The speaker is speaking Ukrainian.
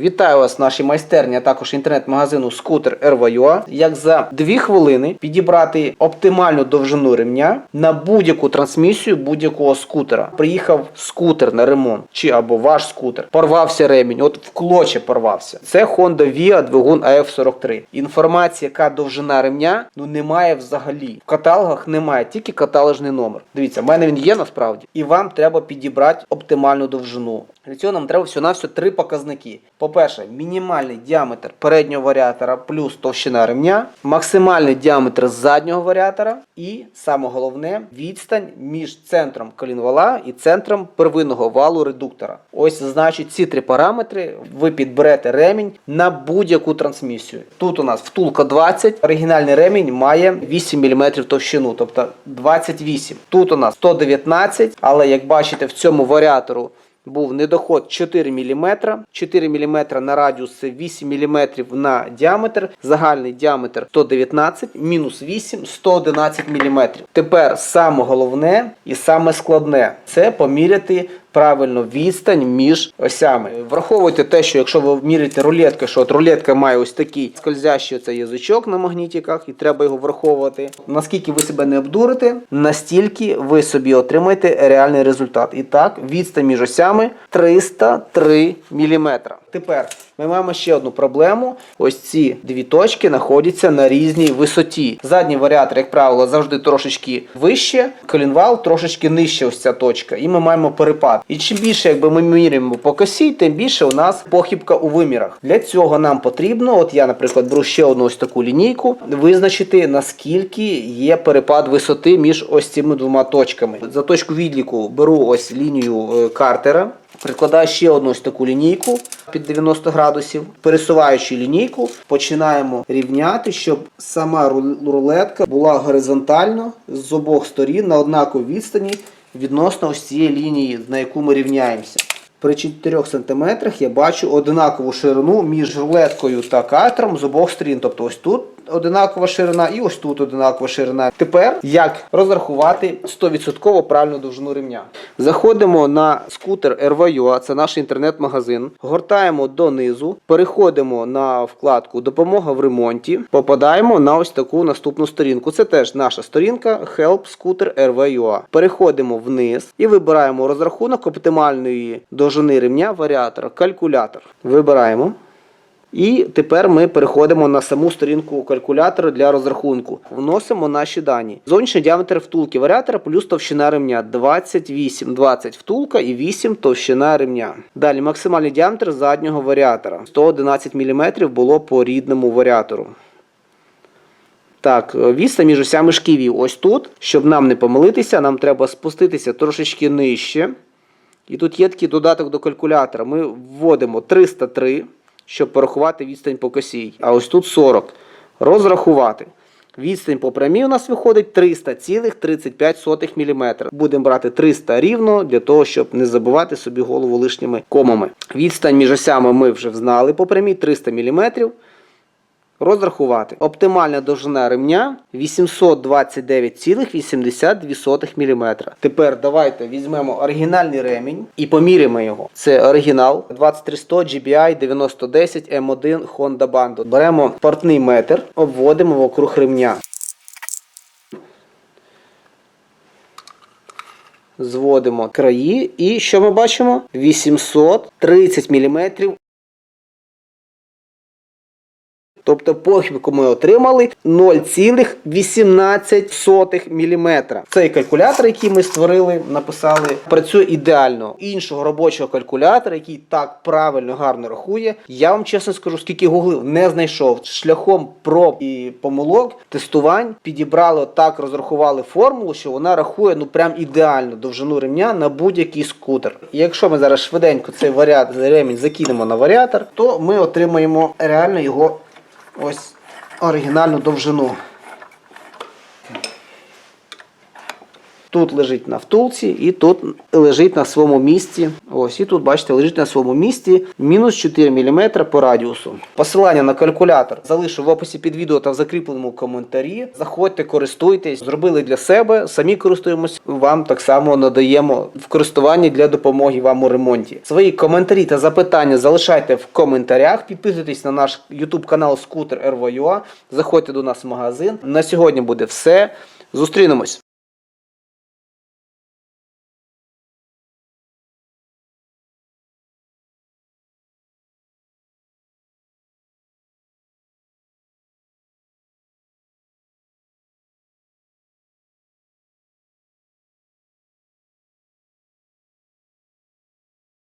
Вітаю вас в нашій майстерні, а також інтернет-магазину скутер RVUA. Як за 2 хвилини підібрати оптимальну довжину ремня на будь-яку трансмісію будь-якого скутера. Приїхав скутер на ремонт, чи або ваш скутер. Порвався ремінь, от в клоче порвався. Це Honda Via двигун AF43. Інформація, яка довжина ремня, ну немає взагалі. В каталогах немає, тільки каталожний номер. Дивіться, в мене він є насправді. І вам треба підібрати оптимальну довжину. Для цього нам треба всього-навсього три показники. По-перше, мінімальний діаметр переднього варіатора плюс товщина ремня, максимальний діаметр заднього варіатора і саме головне відстань між центром колінвала і центром первинного валу редуктора. Ось значить ці три параметри ви підберете ремінь на будь-яку трансмісію. Тут у нас втулка 20, оригінальний ремінь має 8 мм товщину, тобто 28. Тут у нас 119, але як бачите, в цьому варіатору був недоход 4 мм. 4 мм на радіус це 8 мм на діаметр. Загальний діаметр 119, мінус 8, 111 мм. Тепер саме головне і саме складне це поміряти правильно відстань між осями. Враховуйте те, що якщо ви міряєте рулеткою, що от рулетка має ось такий скользящий оцей язичок на магнітиках, і треба його враховувати. Наскільки ви себе не обдурите, настільки ви собі отримаєте реальний результат. І так, відстань між осями 303 мм. Тепер ми маємо ще одну проблему. Ось ці дві точки знаходяться на різній висоті. Задній варіатор, як правило, завжди трошечки вище, колінвал трошечки нижче ось ця точка. І ми маємо перепад. І чим більше якби ми міряємо по косі, тим більше у нас похибка у вимірах. Для цього нам потрібно, от я, наприклад, беру ще одну ось таку лінійку, визначити наскільки є перепад висоти між ось цими двома точками. За точку відліку беру ось лінію е, Картера. Прикладаю ще одну ось таку лінійку під 90 градусів. Пересуваючи лінійку, починаємо рівняти, щоб сама рулетка була горизонтально з обох сторін на однаковій відстані відносно ось цієї лінії, на яку ми рівняємося. При 4 см я бачу однакову ширину між рулеткою та катером з обох сторін. Тобто ось тут одинакова ширина і ось тут одинакова ширина. Тепер як розрахувати 100% правильну довжину ремня? Заходимо на скутер RVUA, це наш інтернет-магазин. Гортаємо донизу, переходимо на вкладку Допомога в ремонті. Попадаємо на ось таку наступну сторінку. Це теж наша сторінка Help Scooter RVUA. Переходимо вниз і вибираємо розрахунок оптимальної довжини ремня варіатора, калькулятор. Вибираємо. І тепер ми переходимо на саму сторінку калькулятора для розрахунку. Вносимо наші дані. Зовнішній діаметр втулки варіатора плюс товщина ремня 28, 20 втулка і 8 товщина ремня. Далі максимальний діаметр заднього варіатора. 111 мм було по рідному варіатору. Так, відстань між осями шківів. Ось тут, щоб нам не помилитися, нам треба спуститися трошечки нижче. І тут є такий додаток до калькулятора. Ми вводимо 303, щоб порахувати відстань по косій. А ось тут 40. Розрахувати. Відстань по прямій у нас виходить 300,35 мм. Будемо брати 300 рівно для того, щоб не забивати собі голову лишніми комами. Відстань між осями ми вже знали по прямій 300 мм. Розрахувати. Оптимальна довжина ремня 829,82 мм. Тепер давайте візьмемо оригінальний ремінь і поміряємо його. Це оригінал 23100 GBI 9010 M1 Honda Bando. Беремо портний метр, обводимо вокруг ремня. Зводимо краї і що ми бачимо? 830 мм Тобто похибку ми отримали 0,18 мм. Цей калькулятор, який ми створили, написали, працює ідеально. Іншого робочого калькулятора, який так правильно, гарно рахує, я вам чесно скажу, скільки гуглив, не знайшов. Шляхом проб і помилок, тестувань підібрали так, розрахували формулу, що вона рахує ну прям ідеально довжину ремня на будь-який скутер. І якщо ми зараз швиденько цей варіант ремінь закинемо на варіатор, то ми отримаємо реально його ось оригінальну довжину. Тут лежить на втулці і тут лежить на своєму місці. Ось і тут, бачите, лежить на своєму місці мінус 4 мм по радіусу. Посилання на калькулятор залишу в описі під відео та в закріпленому коментарі. Заходьте, користуйтесь, зробили для себе, самі користуємось. Вам так само надаємо в користуванні для допомоги вам у ремонті. Свої коментарі та запитання залишайте в коментарях. Підписуйтесь на наш YouTube канал Скутер РВЮА. Заходьте до нас в магазин. На сьогодні буде все. Зустрінемось.